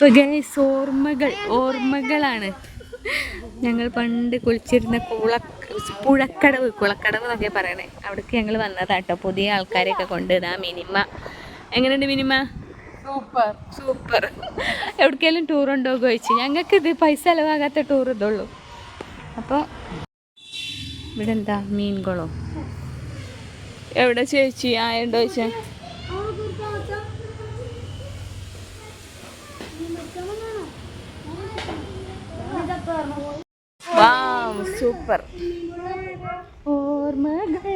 Guys ഓർമ്മകൾ ഓർമ്മകളാണ്. ഞങ്ങൾ പണ്ട് കുളിച്ചിരുന്ന കുള പുഴക്കടവ് കുളക്കടവ് എന്നൊക്കെ പറയണേ. അവിടേക്ക് ഞങ്ങൾ വന്നതാട്ടോ. പുതിയ ആൾക്കാരെയൊക്കെ കൊണ്ട് ഇതാ മിനിമ. എങ്ങനെയുണ്ട് മിനിമ? സൂപ്പർ. സൂപ്പർ. എവിടേക്കെങ്കിലും ടൂർ ഉണ്ടോ ചോദിച്ചു. ഞങ്ങൾക്ക് ഇത് പൈസ ചിലവാകാത്ത ടൂർ ഇതുള്ളൂ. അപ്പോൾ ഇവിടെ എന്താ മീൻകുളം? എവിടെ ചേച്ചി? ആയുണ്ടോ ചോദിച്ചാ? സൂപ്പർ. ഓർമ്മകൾ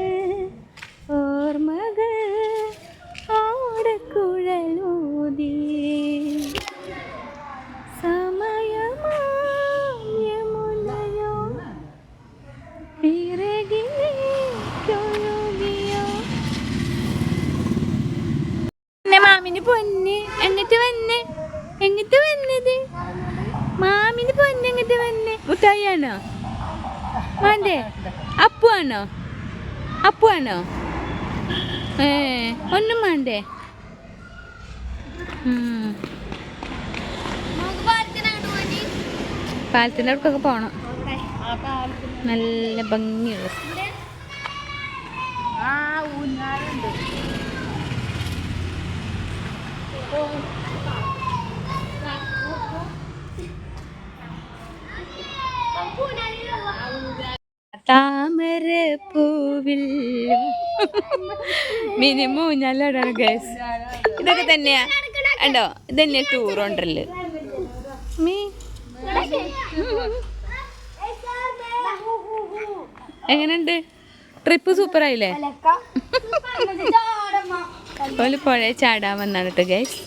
ഓർമ്മകൾ ഓടക്കുഴലൂതി. സമയമായമുലയോ പിറകിലേക്കൊഴുകിയോ മാമിന് പൊന്ന് എന്നിട്ട് വന്ന് എങ്ങിട്ട് വന്നത് മാമിന് പൊന്ന് എങ്ങിട്ട് വന്ന് മുട്ടായി ആണോ വേണ്ടേ? അപ്പു ആണോ അപ്പു ആണോ ഏ ഒന്നും വേണ്ടേ. പാലത്തിന്റെ അടുക്കൊക്കെ പോണം. നല്ല ഭംഗിയുള്ള ആ ഊഞ്ഞാലുണ്ട്. താമര പൂവിൽ മിനിമം ഞാൻ ഗൈസ് ഇതൊക്കെ തന്നെയാ. ഉണ്ടോ ഇതന്നെയാ ടൂർ ഉണ്ടല്ലോ. മീ. എങ്ങനെയുണ്ട്? ട്രിപ്പ് സൂപ്പർ ആയില്ലേ ഓൽ പുഴ ചാടാൻ വന്നാണ് കേട്ടോ ഗൈസ്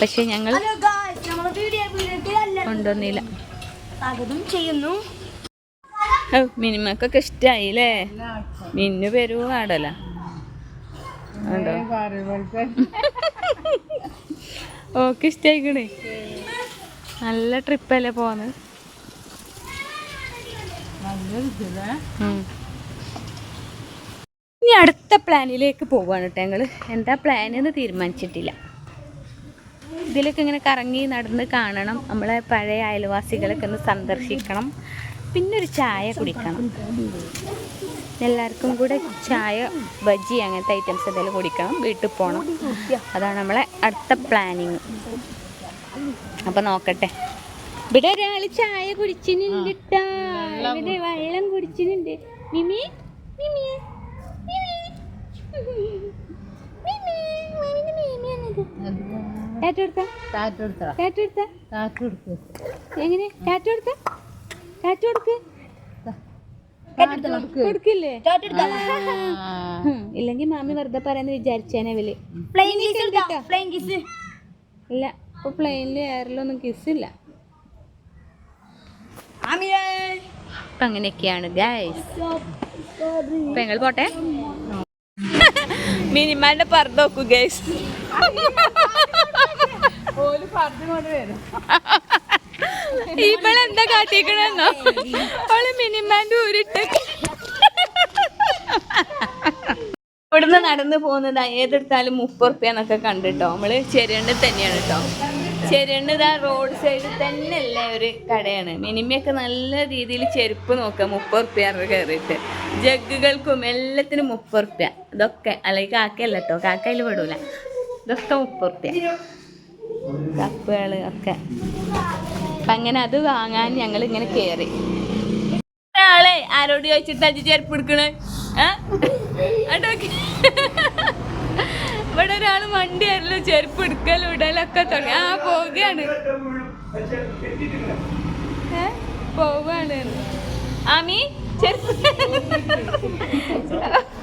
പക്ഷെ ഞങ്ങൾ കൊണ്ടുവന്നില്ല. സ്വാഗതം ചെയ്യുന്നു. മിനിമക്കൊക്കെ ഇഷ്ടായില്ലേ? മിന്നു പേരു പാടല. ഓക്കെ ഇഷ്ടായിക്കണേ. നല്ല ട്രിപ്പല്ലേ പോന്ന്. ഇനി അടുത്ത പ്ലാനിലേക്ക് പോവാണ് കേട്ടോ ഞങ്ങൾ. എന്താ പ്ലാൻ എന്ന് തീരുമാനിച്ചിട്ടില്ല. ഇതിലൊക്കെ ഇങ്ങനെ കറങ്ങി നടന്ന് കാണണം. നമ്മളെ പഴയ അയൽവാസികളൊക്കെ ഒന്ന് സന്ദർശിക്കണം. പിന്നെ ഒരു ചായ കുടിക്കണം. എല്ലാവർക്കും കൂടെ ചായ ബജി അങ്ങനത്തെ ഐറ്റംസ് എന്തെങ്കിലും കുടിക്കണം. വീട്ടിൽ പോകണം അതാണ് നമ്മളെ അടുത്ത പ്ലാനിങ് അപ്പം നോക്കട്ടെ. ഇവിടെ ഒരാൾ ചായ കുടിച്ചിട്ടുണ്ട് വെള്ളം കുടിച്ചിട്ടുണ്ട്. മിമി മിമി മിമി. ടാറ്റ കൊടുത്ത കാറ്റെടുത്ത ടാറ്റ കൊടുത്ത കാറ്റെടുത്ത് എങ്ങനെ? ടാറ്റ കൊടുത്ത ടാറ്റ കൊടുക്ക് കാറ്റെടുക്ക് കൊടുക്കില്ലേ? ഹും, ഇല്ലെങ്കി മാമി വെറുതെ പറയാന്ന് വിചാരിച്ചേനെ കിസ് കിസ് ഇല്ല. ഇപ്പൊ പ്ലെയിനിൽ എയറിലൊന്നും കിസ്സില്ല അപ്പൊ അങ്ങനെയൊക്കെയാണ് ഗൈസ് അപ്പൊ ഞങ്ങൾ പോട്ടെ? മിനിമാന്റെ പറ നോക്കൂ ഗൈസ് ഇവളെന്താ കാട്ടിക്കണെന്നോ അവൾ മിനിമാന്റെ ഊരിട്ട്. ഇവിടുന്ന് നടന്നു പോകുന്നത് ഏതെടുത്താലും മുപ്പത് റുപ്യാന്നൊക്കെ കണ്ടിട്ടോ. നമ്മൾ ചെരണ്ട് തന്നെയാണ് കേട്ടോ ചെരണ്ട് ഇതാ റോഡ് സൈഡിൽ തന്നെയല്ലേ ഒരു കടയാണ്. മിനിമയൊക്കെ നല്ല രീതിയിൽ ചെരുപ്പ് നോക്കാം മുപ്പത് റുപ്യ കയറിയിട്ട് ജഗ്ഗുകൾക്കും എല്ലാത്തിനും മുപ്പത് റുപ്യ ഇതൊക്കെ അല്ലെങ്കിൽ കാക്കയല്ല കേട്ടോ കാക്കയിൽ പെടൂല. ഇതൊക്കെ മുപ്പത് റുപ്യ കപ്പുകൾ ഒക്കെ. അപ്പൊ അങ്ങനെ അത് വാങ്ങാൻ ഞങ്ങൾ ഇങ്ങനെ കേറി. ഒരാളെ ആരോട് ചോദിച്ചിട്ട് അജി ചെരുപ്പ് എടുക്കണേ. ഇവിടെ ഒരാൾ വണ്ടി ആരല്ലോ ചെരുപ്പ് എടുക്കലും ഇടലൊക്കെ തുടങ്ങി. ആ പോവുകയാണ്? പോവാണ് ആമി ചെരുപ്പ്.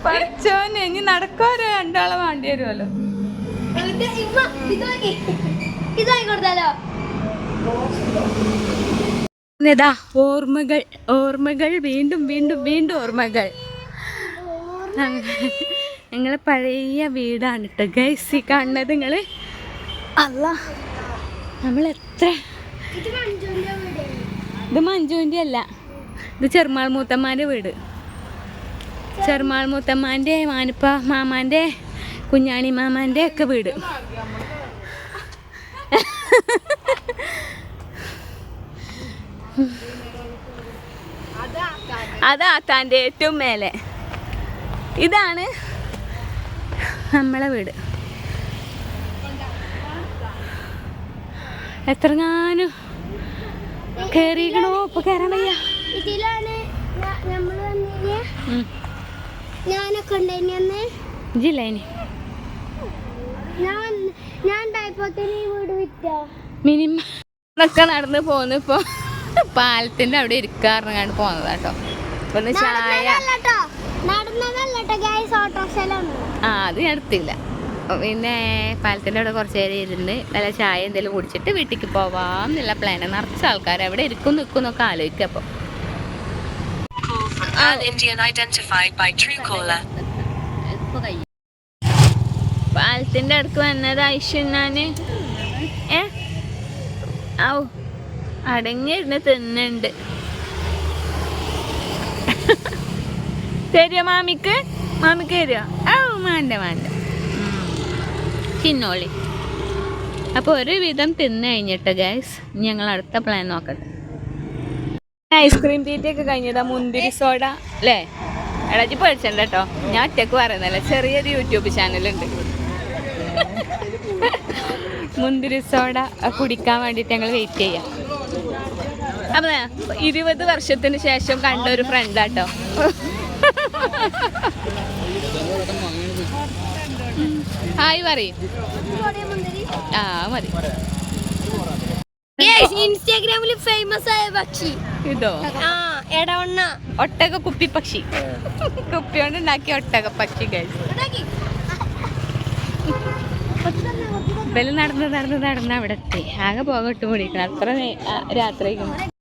പഠിച്ചോനെ ഇനി നടക്കാരോ രണ്ടാളെ വേണ്ടി വരുമല്ലോ. ഇത് ഓർമ്മകൾ ഓർമ്മകൾ വീണ്ടും വീണ്ടും വീണ്ടും ഓർമ്മകൾ. ഞങ്ങളെ പഴയ വീടാണ് കേട്ടോ ഗൈസ് ഈ കാണുന്നത് നിങ്ങൾ അല്ല നമ്മൾ എത്ര? ഇത് മഞ്ജുവിന്റെ വീട്. ഇത് മഞ്ജുവിന്റെ അല്ല. ഇത് ചെറുമാൾ മൂത്തമ്മാന്റെ വീട്. ചെറുമാൾ മൂത്തമ്മാന്റെ മാനിപ്പ മാമാന്റെ കുഞ്ഞാണി മാമാന്റെ ഒക്കെ വീട്. അതാ താന്റെ ഏറ്റവും മേലെ. ഇതാണ് നമ്മളെ വീട്. എത്രങ്ങാനും കയറിയിരിക്കണോ ഇപ്പൊ കയറാൻ വയ്യ. ഇതിലാണ് ഞാനൊക്കെ ഉണ്ടായിരുന്നു ഞാൻ ഞാൻ ഉണ്ടായപ്പോത്തിന് ഈ വീട് വിറ്റോ. മിനിമം ഒക്കെ നടന്ന് പോന്നു ഇപ്പൊ. പാലത്തിന്റെ അവിടെ ഇരിക്കാറിനാണ് പോന്നത് കേട്ടോ ഇപ്പൊ ചായ ആ അത് നടത്തില്ല എടുത്തില്ല. പിന്നെ പാലത്തിന്റെ അവിടെ കുറച്ച് നേരം ഇരുന്ന് നല്ല ചായ എന്തെങ്കിലും കുടിച്ചിട്ട് വീട്ടിലേക്ക് പോവാം എന്നുള്ള പ്ലാന നിറച്ച ആൾക്കാർ അവിടെ ഇരിക്കും നിൽക്കും എന്നൊക്കെ ആലോചിക്കാം അപ്പൊ. പാലത്തിന്റെ അടുക്ക് വന്നത് ഐഷുന്നാന് ഏ? ഔ അടങ്ങിയിരുന്ന് തിന്നുണ്ട് തരുമോ മാമിക്ക്? മാമിക്ക് തരുമോ ഔ വേണ്ട വേണ്ട ചിന്നോളി തിന്നോളി. അപ്പോൾ ഒരു വിധം തിന്നു കഴിഞ്ഞിട്ട് ഗൈസ് ഞങ്ങൾ അടുത്ത പ്ലാൻ നോക്കട്ടെ. ഐസ്ക്രീം തീറ്റയൊക്കെ കഴിഞ്ഞതാ മുന്തിരി സോഡ അല്ലേ? എടാജി പഠിച്ചണ്ട കേട്ടോ ഞാൻ ഒറ്റയ്ക്ക് പറയുന്നല്ല ചെറിയൊരു യൂട്യൂബ് ചാനലുണ്ട് മുന്തിരി സോഡ കുടിക്കാൻ വേണ്ടിയിട്ട് ഞങ്ങൾ വെയിറ്റ് ചെയ്യാം. അപ്പൊ ഇരുപത് വർഷത്തിന് ശേഷം കണ്ട ഒരു ഫ്രണ്ട് ആട്ടോ. ഹായ് പറയും ആ മതി. ഇൻസ്റ്റാഗ്രാമിൽ ഫേമസ് ആയ പക്ഷി. ഇതോ? ആ എടവണ്ണ. ഒട്ടക കുപ്പി പക്ഷി. കുപ്പി കൊണ്ട് ഉണ്ടാക്കിയ ഒട്ടക പക്ഷി കഴിച്ചു ഇവൽ നടന്ന് നടന്ന് നടന്ന് അവിടെ എത്തി ആകെ പോകട്ട് മുടിക്കണം അത്ര രാത്രിക്കും